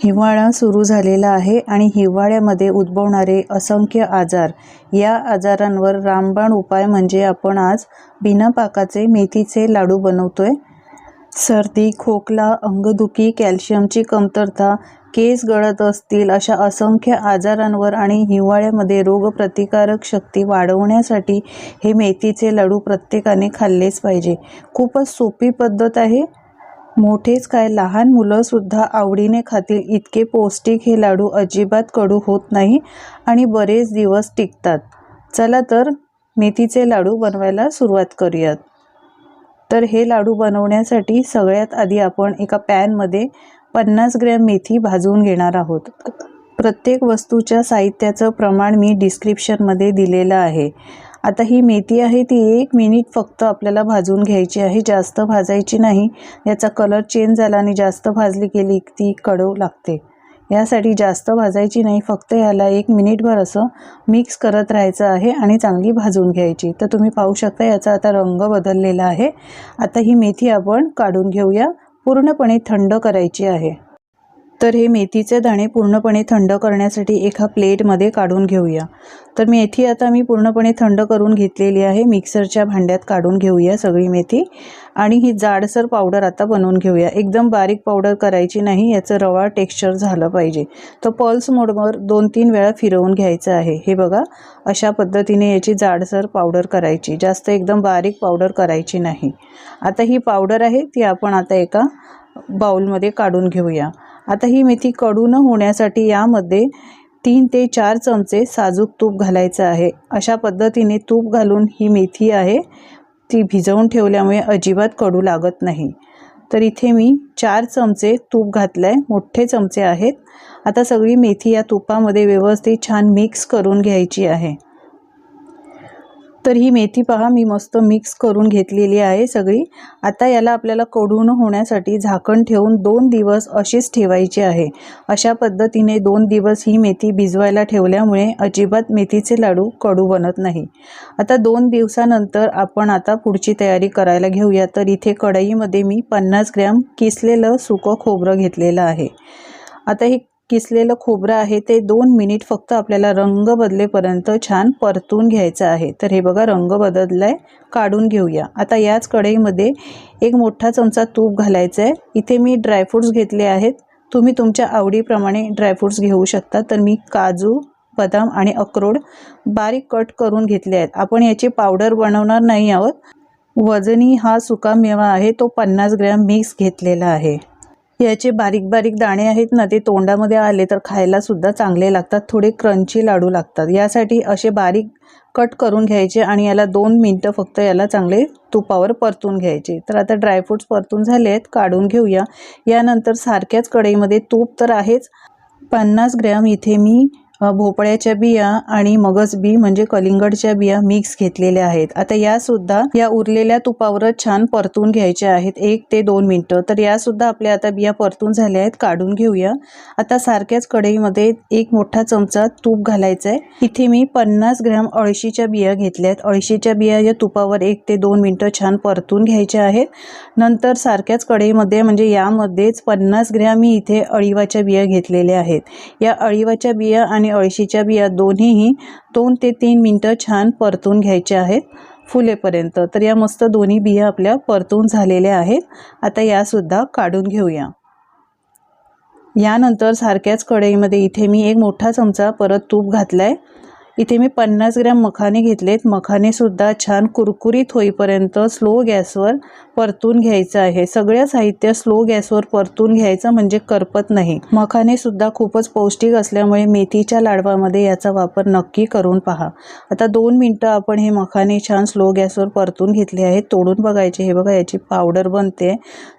हिवाळा सुरू झालेला आहे आणि हिवाळ्यामध्ये उद्भवणारे असंख्य आजार. या आजारांवर रामबाण उपाय म्हणजे आपण आज बिना पाकाचे मेथीचे लाडू बनवतोय. सर्दी खोकला अंगदुखी कॅल्शियमची कमतरता केस गळत असतील अशा असंख्य आजारांवर आणि हिवाळ्यामध्ये रोगप्रतिकारक शक्ती वाढवण्यासाठी हे मेथीचे लाडू प्रत्येकाने खाल्लेच पाहिजे. खूपच सोपी पद्धत आहे. मोठेच काय लहान मुलंसुद्धा आवडीने खातील इतके पौष्टिक हे लाडू अजिबात कडू होत नाही आणि बरेच दिवस टिकतात. चला तर मेथीचे लाडू बनवायला सुरुवात करूयात. तर हे लाडू बनवण्यासाठी सगळ्यात आधी आपण एका पॅनमध्ये पन्नास ग्रॅम मेथी भाजून घेणार आहोत. प्रत्येक वस्तूच्या साहित्याचं प्रमाण मी डिस्क्रिप्शनमध्ये दिलेलं आहे. आता ही मेथी आहे ती एक मिनिट फक्त आपल्याला भाजून घ्यायची आहे. जास्त भाजायची नाही. याचा कलर चेंज झाला आणि जास्त भाजली गेली ती कडू लागते. यासाठी जास्त भाजायची नाही फक्त याला एक मिनिटभर असं मिक्स करत राहायचं आहे आणि चांगली भाजून घ्यायची. तर तुम्ही पाहू शकता याचा आता रंग बदललेला आहे. आता ही मेथी आपण काढून घेऊया. पूर्णपणे थंड करायची आहे. तर हे मेथीचे दाणे पूर्णपणे थंड करण्यासाठी एका प्लेटमध्ये काढून घेऊया. तर मेथी आता मी पूर्णपणे थंड करून घेतलेली आहे. मिक्सरच्या भांड्यात काढून घेऊया सगळी मेथी. आणि ही जाडसर पावडर आता बनवून घेऊया. एकदम बारीक पावडर करायची नाही याचं रवा टेक्स्चर झालं पाहिजे. तर पल्स मोडवर दोन तीन वेळा फिरवून घ्यायचं आहे. हे बघा अशा पद्धतीने याची जाडसर पावडर करायची. जास्त एकदम बारीक पावडर करायची नाही. आता ही पावडर आहे ती आपण आता एका बाउलमध्ये काढून घेऊया. आता ही मेथी कडू न होण्यासाठी यामध्ये तीन ते चार चमचे साजूक तूप घालायचं आहे. अशा पद्धतीने तूप घालून ही मेथी आहे. ती भिजवून ठेवल्यामुळे अजिबात कडू लागत नाही. तर इथे मी चार चमचे तूप घातलं आहे मोठे चमचे आहेत. आता सगळी मेथी या तुपामध्ये व्यवस्थित छान मिक्स करून घ्यायची आहे. तर ही मेथी पहा मी मस्त मिक्स करून घेतलेली आहे सगळी. आता याला आपल्याला कडून होण्यासाठी झाकण ठेवून दोन दिवस अशीच ठेवायची आहे. अशा पद्धतीने दोन दिवस ही मेथी भिजवायला ठेवल्यामुळे अजिबात मेथीचे लाडू कडू बनत नाही. आता दोन दिवसानंतर आपण आता पुढची तयारी करायला घेऊया. तर इथे कढईमध्ये मी पन्नास ग्रॅम किसलेलं सुकं खोबरं घेतलेलं आहे. आता हे किसलेलं खोबरं आहे ते दोन मिनिट फक्त आपल्याला रंग बदलेपर्यंत छान परतून घ्यायचं आहे. तर हे बघा रंग बदलला आहे काढून घेऊया. आता याच कढईमध्ये एक मोठा चमचा तूप घालायचं आहे इथे मी ड्रायफ्रूट्स घेतले आहेत. तुम्ही तुमच्या आवडीप्रमाणे ड्रायफ्रूट्स घेऊ शकता. तर मी काजू बदाम आणि अक्रोड बारीक कट करून घेतले आहेत. आपण याची पावडर बनवणार नाही आहोत. वजनी हा सुका मेवा आहे. तो पन्नास ग्रॅम मिक्स घेतलेला आहे. याचे बारीक बारीक दाणे आहेत ना ते तोंडामध्ये आले तर खायला सुद्धा चांगले लागतात. थोडे क्रंची लाडू लागतात. यासाठी असे बारीक कट करून घ्यायचे आणि याला दोन मिनटं फक्त याला चांगले तुपावर परतून घ्यायचे. तर आता ड्रायफ्रूट्स परतून झाले आहेत काढून घेऊया. यानंतर सारख्याच कढईमध्ये तूप तर आहेच. पन्नास ग्रॅम इथे मी भोपळ्याच्या बिया आणि मगज बी म्हणजे कलिंगडच्या बिया मिक्स घेतलेल्या आहेत. आता या सुद्धा या उरलेल्या तुपावरच छान परतून घ्यायच्या आहेत. एक ते दोन मिनटं. तर या सुद्धा आपल्या आता बिया परतून झाल्या आहेत. काढून घेऊया. आता सारख्याच कढईमध्ये एक मोठा चमचा तूप घालायचा आहे इथे मी पन्नास ग्रॅम अळशीच्या बिया घेतल्या आहेत. अळशीच्या बिया या तुपावर एक ते दोन मिनटं छान परतून घ्यायच्या आहेत. नंतर सारख्याच कढईमध्ये म्हणजे यामध्येच पन्नास ग्रॅम मी इथे अळीवाच्या बिया घेतलेल्या आहेत. या अळीवाच्या बिया आणि अळशीच्या बिया दोन्हीही दोन ते तीन मिनटं छान परतून घ्यायच्या आहेत फुलेपर्यंत. तर या मस्त दोन्ही बिया आपल्या परतून झालेल्या आहेत. आता यासुद्धा काढून घेऊया. यानंतर सारख्याच कढईमध्ये इथे मी एक मोठा चमचा परत तूप घातला आहे इथे मी पन्नास ग्रॅम मखाने घेतलेत. मखानेसुद्धा छान कुरकुरीत होईपर्यंत स्लो गॅसवर परतून घ्यायचं आहे. सगळं साहित्य स्लो गॅसवर परतून घ्यायचं म्हणजे करपत नाही. मखानेसुद्धा खूपच पौष्टिक असल्यामुळे मेथीच्या लाडवामध्ये याचा वापर नक्की करून पहा. आता दोन मिनटं आपण हे मखाने छान स्लो गॅसवर परतून घेतले आहेत. तोडून बघायचे. हे बघा याची पावडर बनते.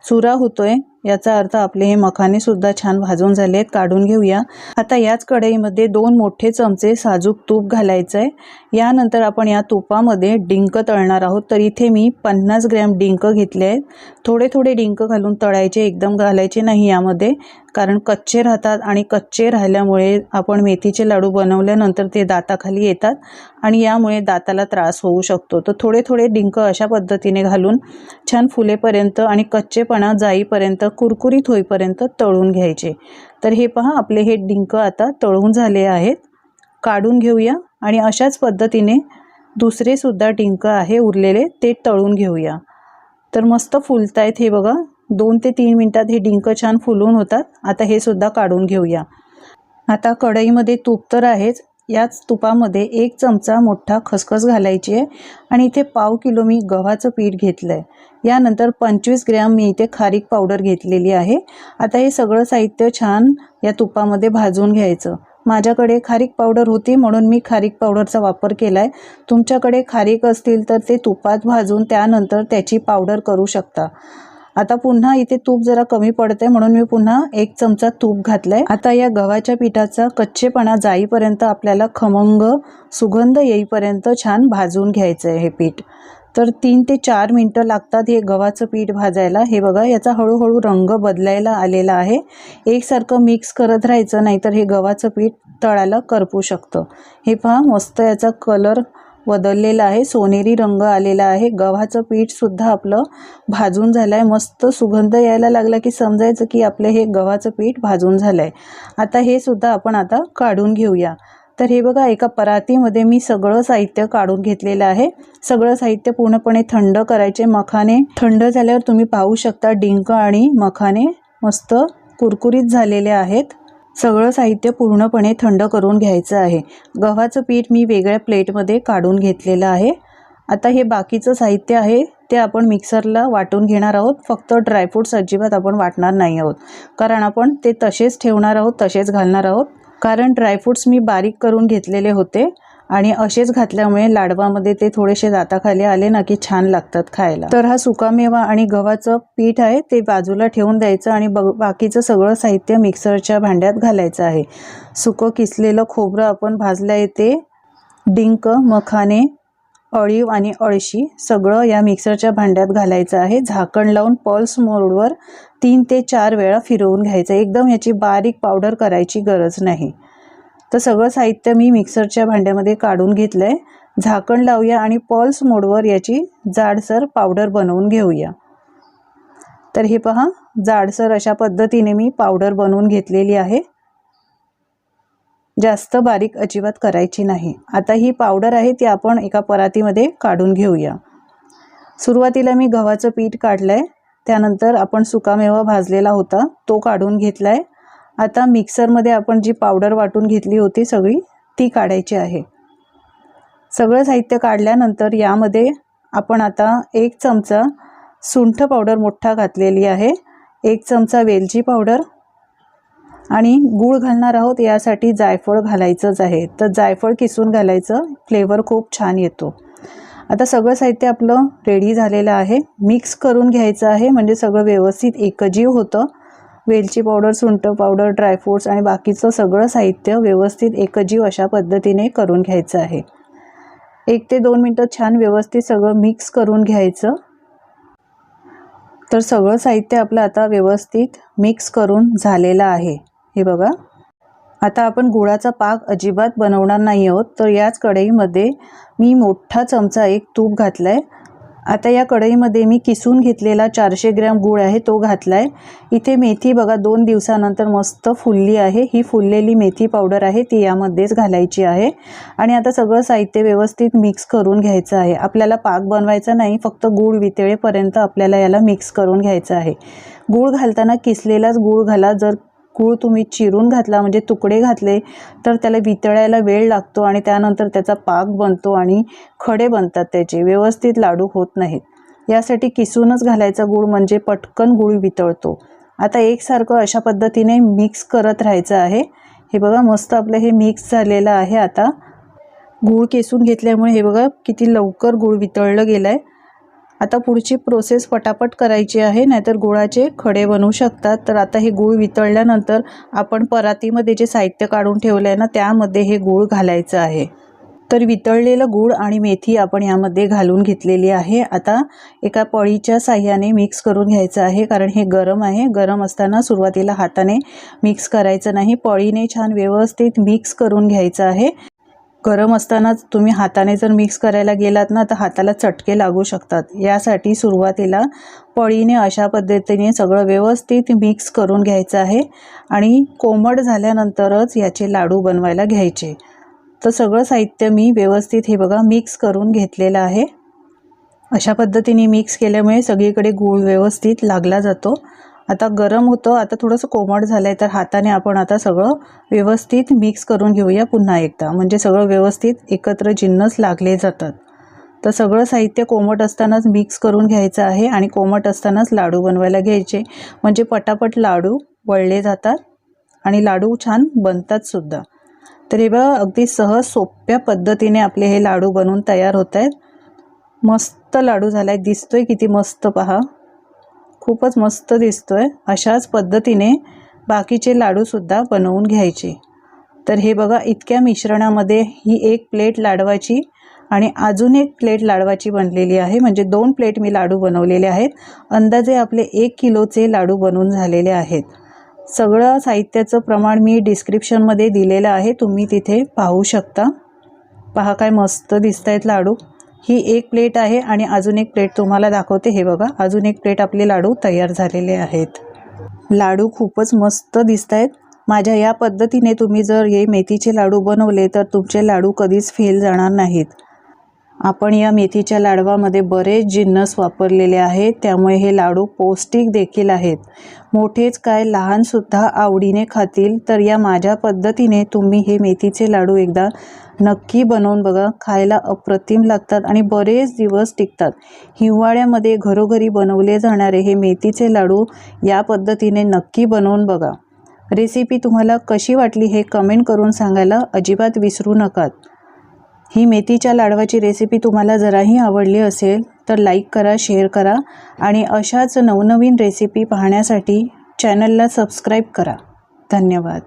चुरा होतोय. याचा अर्थ आपले हे मखाने सुद्धा छान भाजून झाले आहेत काढून घेऊया. आता याच कढईमध्ये दोन मोठे चमचे साजूक तूप घालायचं आहे यानंतर आपण या तुपामध्ये डिंक तळणार आहोत. तर इथे मी पन्नास ग्रॅम डिंक घेतले आहेत. थोडे थोडे डिंक घालून तळायचे एकदम घालायचे नाही यामध्ये कारण कच्चे राहतात आणि कच्चे राहिल्यामुळे आपण मेथीचे लाडू बनवल्यानंतर ते दाताखाली येतात आणि यामुळे दाताला त्रास होऊ शकतो. तर थोडे थोडे डिंक अशा पद्धतीने घालून छान फुलेपर्यंत आणि कच्चेपणा जाईपर्यंत कुरकुरीत होईपर्यंत तळून घ्यायचे. तर हे पहा आपले हे डिंक आता तळून झाले आहेत. काढून घेऊया आणि अशाच पद्धतीने दुसरे सुद्धा डिंक आहे उरलेले ते तळून घेऊया. तर मस्त फुलतायत हे बघा. दोन ते तीन मिनटात हे डिंक छान फुलून होतात. आता हे सुद्धा काढून घेऊया. आता कढईमध्ये तूप तर आहेच याच तुपामध्ये एक चमचा मोठा खसखस घालायची आहे आणि इथे पाव किलो मी गव्हाचं पीठ घेतलं आहे यानंतर पंचवीस ग्रॅम मी इथे खारीक पावडर घेतलेली आहे. आता हे सगळं साहित्य छान या तुपामध्ये भाजून घ्यायचं. माझ्याकडे खारीक पावडर होती म्हणून मी खारीक पावडरचा वापर केला आहे तुमच्याकडे खारीक असतील तर ते तुपात भाजून त्यानंतर त्याची पावडर करू शकता. आता पुन्हा इथे तूप जरा कमी पडते म्हणून मी पुन्हा एक चमचा तूप घातलाय. आता या गव्हाच्या पिठाचा कच्चेपणा जाईपर्यंत आपल्याला खमंग सुगंध येईपर्यंत छान भाजून घ्यायचं आहे हे पीठ. तर तीन ते चार मिनटं लागतात हे गव्हाचं पीठ भाजायला. हे बघा याचा हळूहळू रंग बदलायला आलेला आहे. एकसारखं मिक्स करत राहायचं नाहीतर हे गव्हाचं पीठ तळाला करपू शकतं. हे पहा मस्त याचा कलर बदललेला आहे. सोनेरी रंग आलेला आहे. गव्हाचं पीठसुद्धा आपलं भाजून झालं आहे मस्त सुगंध यायला लागला की समजायचं की आपलं हे गव्हाचं पीठ भाजून झालं आहे आता हे सुद्धा आपण आता काढून घेऊया. तर हे बघा एका परातीमध्ये मी सगळं साहित्य काढून घेतलेलं आहे. सगळं साहित्य पूर्णपणे थंड करायचे. मखाने थंड झाल्यावर तुम्ही पाहू शकता. डिंक आणि मखाने मस्त कुरकुरीत झालेले आहेत. सगळं साहित्य पूर्णपणे थंड करून घ्यायचं आहे. गव्हाचं पीठ मी वेगळ्या प्लेटमध्ये काढून घेतलेलं आहे. आता हे बाकीचं साहित्य आहे ते आपण मिक्सरला वाटून घेणार आहोत. फक्त ड्रायफ्रूट्स अजिबात आपण वाटणार नाही आहोत. कारण आपण ते तसेच ठेवणार आहोत तसेच घालणार आहोत. कारण ड्रायफ्रूट्स मी बारीक करून घेतलेले होते. आणि असेच घातल्यामुळे लाडवामध्ये ते थोडेसे दाताखाली आले ना की छान लागतात खायला. तर हा सुकामेवा आणि गव्हाचं पीठ आहे ते बाजूला ठेवून द्यायचं आणि बघ बाकीचं सगळं साहित्य मिक्सरच्या भांड्यात घालायचं आहे. सुकं किसलेलं खोबरं आपण भाजलं येते डिंक मखाने अळीव आणि अळशी सगळं या मिक्सरच्या भांड्यात घालायचं आहे. झाकण लावून पल्स मोडवर तीन ते चार वेळा फिरवून घ्यायचं. एकदम याची बारीक पावडर करायची गरज नाही. तर सगळं साहित्य मी मिक्सरच्या भांड्यामध्ये काढून घेतलं आहे झाकण लावूया आणि पल्स मोडवर याची जाडसर पावडर बनवून घेऊया. तर हे पहा जाडसर अशा पद्धतीने मी पावडर बनवून घेतलेली आहे. जास्त बारीक अजिबात करायची नाही. आता ही पावडर आहे ती आपण एका परातीमध्ये काढून घेऊया. सुरुवातीला मी गव्हाचं पीठ काढलं आहे त्यानंतर आपण सुकामेवा भाजलेला होता तो काढून घेतला आहे आता मिक्सरमध्ये आपण जी पावडर वाटून घेतली होती सगळी ती काढायची आहे. सगळं साहित्य काढल्यानंतर यामध्ये आपण आता एक चमचा सुंठ पावडर मोठा घातलेली आहे एक चमचा वेलची पावडर आणि गूळ घालणार आहोत यासाठी जायफळ घालायचंच आहे. तर जायफळ किसून घालायचं फ्लेवर खूप छान येतो. आता सगळं साहित्य आपलं रेडी झालेलं आहे. मिक्स करून घ्यायचं आहे म्हणजे सगळं व्यवस्थित एकजीव होतं. वेलची पावडर सुंठ पावडर ड्रायफ्रूट्स आणि बाकीचं सगळं साहित्य व्यवस्थित एकजीव अशा पद्धतीने करून घ्यायचं आहे. एक ते दोन मिनटं छान व्यवस्थित सगळं मिक्स करून घ्यायचं. तर सगळं साहित्य आपलं आता व्यवस्थित मिक्स करून झालेलं आहे. हे बघा. आता आपण गुळाचा पाक अजिबात बनवणार नाही आहोत. तर याच कढईमध्ये मी मोठा चमचा एक तूप घातला आहे आता या कढईमध्ये मी किसून घेतलेला चारशे ग्रॅम गूळ आहे तो घातला आहे इथे मेथी बघा दोन दिवसानंतर मस्त फुलली आहे. ही फुललेली मेथी पावडर आहे ती यामध्येच घालायची आहे. आणि आता सगळं साहित्य व्यवस्थित मिक्स करून घ्यायचं आहे. आपल्याला पाक बनवायचा नाही फक्त गूळ वितळेपर्यंत आपल्याला याला मिक्स करून घ्यायचं आहे. गूळ घालताना किसलेलाच गूळ घाला जर गूळ तुम्ही चिरून घातला म्हणजे तुकडे घातले तर त्याला वितळायला वेळ लागतो आणि त्यानंतर त्याचा पाक बनतो आणि खडे बनतात त्याचे व्यवस्थित लाडू होत नाहीत. यासाठी किसूनच घालायचा गूळ म्हणजे पटकन गूळ वितळतो. आता एकसारखं अशा पद्धतीने मिक्स करत राहायचं आहे. हे बघा मस्त आपलं हे मिक्स झालेलं आहे आता. गूळ केसून घेतल्यामुळे हे बघा किती लवकर गूळ वितळलं गेलं आहे आता पुढची प्रोसेस पटापट करायची आहे नाहीतर गुळाचे खडे बनवू शकतात. तर आता हे गूळ वितळल्यानंतर आपण परातीमध्ये जे साहित्य काढून ठेवलं आहे ना त्यामध्ये हे गूळ घालायचं आहे. तर वितळलेलं गूळ आणि मेथी आपण यामध्ये घालून घेतलेली आहे. आता एका पळीच्या साह्याने मिक्स करून घ्यायचं आहे कारण हे गरम आहे. गरम असताना सुरुवातीला हाताने मिक्स करायचं नाही. पळीने छान व्यवस्थित मिक्स करून घ्यायचं आहे. गरम असतानाच तुम्ही हाताने जर मिक्स करायला गेलात ना तर हाताला चटके लागू शकतात. यासाठी सुरुवातीला पळीने अशा पद्धतीने सगळं व्यवस्थित मिक्स करून घ्यायचं आहे आणि कोमट झाल्यानंतरच याचे लाडू बनवायला घ्यायचे. तर सगळं साहित्य मी व्यवस्थित हे बघा मिक्स करून घेतलेलं आहे. अशा पद्धतीने मिक्स केल्यामुळे सगळीकडे गूळ व्यवस्थित लागला जातो. आता गरम होतं आता थोडंसं कोमट झालं आहे तर हाताने आपण आता सगळं व्यवस्थित मिक्स करून घेऊया पुन्हा एकदा. म्हणजे सगळं व्यवस्थित एकत्र जिन्नस लागले जातात. तर सगळं साहित्य कोमट असतानाच मिक्स करून घ्यायचं आहे आणि कोमट असतानाच लाडू बनवायला घ्यायचे. म्हणजे पटापट लाडू वळले जातात आणि लाडू छान बनतात सुद्धा. तर हे बघा अगदी सहज सोप्या पद्धतीने आपले हे लाडू बनवून तयार होत आहेत. मस्त लाडू झाला आहे दिसतोय किती मस्त पहा. खूपच मस्त दिसतोय अशाच पद्धतीने बाकीचे लाडूसुद्धा बनवून घ्यायचे. तर हे बघा इतक्या मिश्रणामध्ये ही एक प्लेट लाडवाची आणि अजून एक प्लेट लाडवाची बनलेली आहे. म्हणजे दोन प्लेट मी लाडू बनवलेले आहेत. अंदाजे आपले एक किलोचे लाडू बनवून झालेले आहेत. सगळं साहित्याचं प्रमाण मी डिस्क्रिप्शनमध्ये दिलेलं आहे. तुम्ही तिथे पाहू शकता. पहा काय मस्त दिसत आहेत लाडू. ही एक प्लेट आहे आणि अजून एक प्लेट तुम्हाला दाखवते. हे बघा अजून एक प्लेट आपले लाडू तयार झालेले आहेत. लाडू खूपच मस्त दिसत आहेत माझ्या या पद्धतीने तुम्ही जर हे मेथीचे लाडू बनवले तर तुमचे लाडू कधीच फेल जाणार नाहीत. आपण या मेथीच्या लाडवामध्ये बरेच जिन्नस वापरलेले आहेत. त्यामुळे हे लाडू पौष्टिक देखील आहेत. मोठेच काय लहानसुद्धा आवडीने खातील. तर या माझ्या पद्धतीने तुम्ही हे मेथीचे लाडू एकदा नक्की बनवून बघा. खायला अप्रतिम लागतात आणि बरेच दिवस टिकतात. हिवाळ्यामध्ये घरोघरी बनवले जाणारे हे मेथीचे लाडू या पद्धतीने नक्की बनवून बघा. रेसिपी तुम्हाला कशी वाटली हे कमेंट करून सांगायला अजिबात विसरू नका. ही मेथीच्या लाडवाची रेसिपी तुम्हाला जराही आवडली असेल तर लाईक करा शेअर करा आणि अशाच नवनवीन रेसिपी पाहण्यासाठी चॅनलला सबस्क्राईब करा. धन्यवाद.